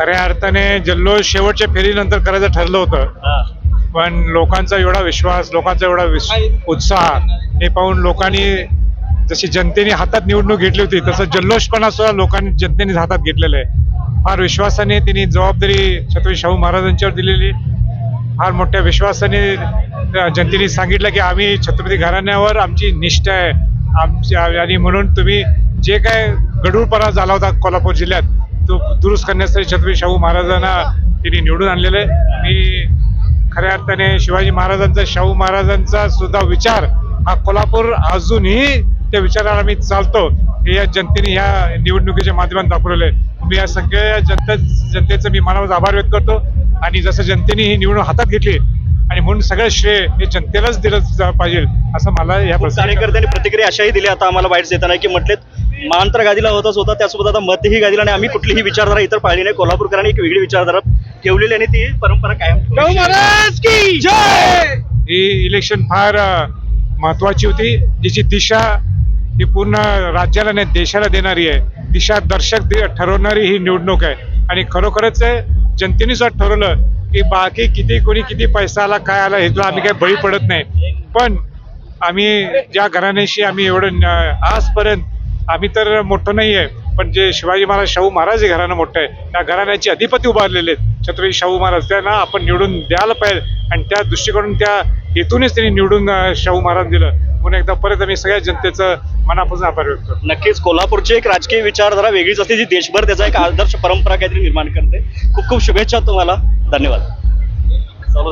खऱ्या अर्थाने जल्लोष शेवटच्या फेरीनंतर करायचं ठरलं होतं. पण लोकांचा एवढा विश्वास लोकांचा एवढा उत्साह हे पाहून लोकांनी जशी जनतेने हातात निवडणूक घेतली होती तसं जल्लोषपणा सुद्धा लोकांनी जनतेने हातात घेतलेलं आहे. फार विश्वासाने त्यांनी जबाबदारी छत्रपती शाहू महाराजांच्यावर दिलेली. फार मोठ्या विश्वासाने जनतेने सांगितलं की आम्ही छत्रपती घराण्यावर आमची निष्ठा आहे. आमची आणि म्हणून तुम्ही जे काय गडूळपणा झाला होता कोल्हापूर जिल्ह्यात तो दुरुस्त करण्यासाठी छत्रपती शाहू महाराजांना त्यांनी निवडून आणलेलं आहे. मी खऱ्या अर्थाने शिवाजी महाराजांचा शाहू महाराजांचा सुद्धा विचार हा कोल्हापूर अजूनही त्या विचाराला आम्ही चालतो. हे या जनतेने ह्या निवडणुकीच्या माध्यमातून दाखवलेलं आहे. मी या सगळ्या जनता जनतेचं मी मनावर आभार व्यक्त करतो. आणि जसं जनतेने ही निवडणूक हातात घेतली आणि म्हणून सगळं श्रेय हे जनतेलाच दिलं पाहिजे असं मला या कार्यकर्त्यांनी प्रतिक्रिया अशाही दिल्या. आता आम्हाला बाईट्स देताना की म्हटलेत मान तर गादीला होताच होता. त्यासोबत आता मतही गादीला आणि आम्ही कुठलीही विचारधारा इतर पाळली नाही. कोल्हापूरकरांनी एक वेगळी विचारधारा ठेवलेली आणि ती परंपरा कायम ठेवली. ही इलेक्शन फार महत्वाची होती. जिची दिशा ही पूर्ण राज्याला नाही देशाला देणारी आहे. दिशा दर्शक ठरवणारी ही निवडणूक आहे. आणि खरोखरच आहे, जनतेने सुद्धा ठरवलं की बाकी किती कोणी किती पैसा आला काय आला ह्याला आम्ही काही बळी पडत नाही. पण आम्ही ज्या घराण्याशी आम्ही एवढं आजपर्यंत आम्ही तर मोठं नाही आहे पण जे शिवाजी महाराज शाहू महाराज हे घराणं मोठं आहे त्या घराण्याचे अधिपती उभारलेले आहेत. छत्रपती शाहू महाराज त्यांना आपण निवडून द्यायला पाहिजे आणि त्या दृष्टीकडून त्या हेतूनच त्यांनी निवडून शाहू महाराज दिलं. म्हणून एकदा परत आम्ही सगळ्या जनतेचं मनापासून आभार व्यक्त करतो. नक्कीच कोल्हापूरची एक राजकीय विचारधारा वेगळीच असते जी देशभर त्याचा एक आदर्श परंपरा काहीतरी निर्माण करते. खूप खूप शुभेच्छा तुम्हाला. धन्यवाद. चालू